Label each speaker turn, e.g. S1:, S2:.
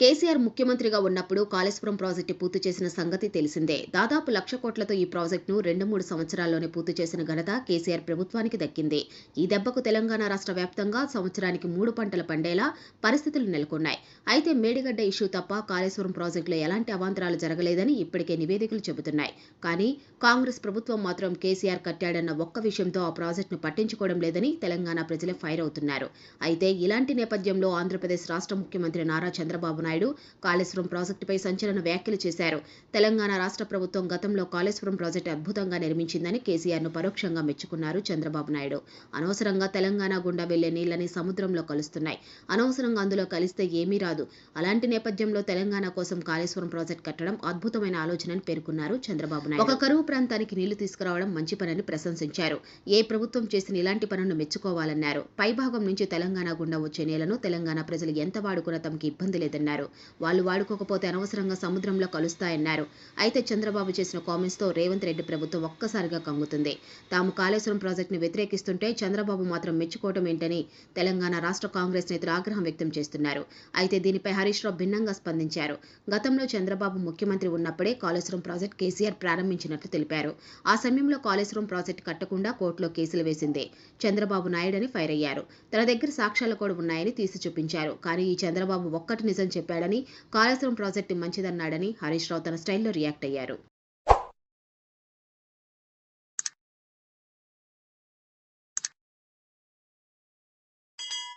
S1: కేసీఆర్ ముఖ్యమంత్రిగా ఉన్నప్పుడు కాళేశ్వరం ప్రాజెక్టు పూర్తి చేసిన సంగతి తెలిసిందే. దాదాపు లక్ష కోట్లతో ఈ ప్రాజెక్టును రెండు మూడు సంవత్సరాల్లోనే పూర్తి చేసిన ఘనత కేసీఆర్ ప్రభుత్వానికి దక్కింది. ఈ దెబ్బకు తెలంగాణ రాష్ట్ర వ్యాప్తంగా సంవత్సరానికి మూడు పంటలు పండేలా పరిస్థితులు నెలకొన్నాయి. అయితే మేడిగడ్డ ఇష్యూ తప్ప కాళేశ్వరం ప్రాజెక్టులో ఎలాంటి అవాంతరాలు జరగలేదని ఇప్పటికే నివేదికలు చెబుతున్నాయి. కానీ కాంగ్రెస్ ప్రభుత్వం మాత్రం కేసీఆర్ కట్టాడన్న ఒక్క విషయంతో ఆ ప్రాజెక్టును పట్టించుకోవడం లేదని తెలంగాణ ప్రజలే ఫైర్ అవుతున్నారు. అయితే ఇలాంటి నేపథ్యంలో ఆంధ్రప్రదేశ్ రాష్ట్ర ముఖ్యమంత్రి నారా చంద్రబాబు నాయుడు కాళేశ్వరం ప్రాజెక్టుపై సంచలన వ్యాఖ్యలు చేశారు. తెలంగాణ రాష్ట్ర ప్రభుత్వం గతంలో కాళేశ్వరం ప్రాజెక్టు అద్భుతంగా నిర్మించిందని కేసీఆర్ను పరోక్షంగా మెచ్చుకున్నారు చంద్రబాబు నాయుడు. అనవసరంగా తెలంగాణ గుండా వెళ్ళే నీళ్ళని సముద్రంలో కలుస్తున్నాయి. అనవసరంగా అందులో కలిస్తే ఏమీ రాదు. అలాంటి నేపథ్యంలో తెలంగాణ కోసం కాళేశ్వరం ప్రాజెక్టు కట్టడం అద్భుతమైన ఆలోచనని పేర్కొన్నారు చంద్రబాబు నాయుడు. ఒక కరువు ప్రాంతానికి నీళ్ళు తీసుకురావడం మంచి పనని ప్రశంసించారు. ఏ ప్రభుత్వం చేసిన ఇలాంటి పనులను మెచ్చుకోవాలన్నారు. పైభాగం నుంచి తెలంగాణ గుండా వచ్చే నీళ్ళను తెలంగాణ ప్రజలు ఎంత వాడుకున్నా తమకి ఇబ్బంది లేదన్నారు. వాళ్ళు వాడుకోకపోతే అనవసరంగా సముద్రంలో కలుస్తాయన్నారు. అయితే చంద్రబాబు చేసిన కామెంట్స్తో రేవంత్ రెడ్డి ప్రభుత్వం ఒక్కసారిగా కంగుతుంది. తాము కాళేశ్వరం ప్రాజెక్టును వ్యతిరేకిస్తుంటే చంద్రబాబు మాత్రం మెచ్చుకోవటం ఏంటని తెలంగాణ రాష్ట్ర కాంగ్రెస్ నేతలు ఆగ్రహం వ్యక్తం చేస్తున్నారు. అయితే దీనిపై హరీష్ రావు భిన్నంగా స్పందించారు. గతంలో చంద్రబాబు ముఖ్యమంత్రి ఉన్నప్పుడే కాళేశ్వరం ప్రాజెక్టు కేసీఆర్ ప్రారంభించినట్లు తెలిపారు. ఆ సమయంలో కాళేశ్వరం ప్రాజెక్టు కట్టకుండా కోర్టులో కేసులు వేసింది చంద్రబాబు నాయుడని ఫైర్ అయ్యారు. తన దగ్గర సాక్ష్యాలు కూడా ఉన్నాయని తీసి చూపించారు కానీ ఈ చంద్రబాబు ఒక్కటి నిజం చెప్పాడని కాళేశ్వరం ప్రాజెక్టు మంచిదన్నాడని హరీష్ రావు తన స్టైల్లో రియాక్ట్ అయ్యారు.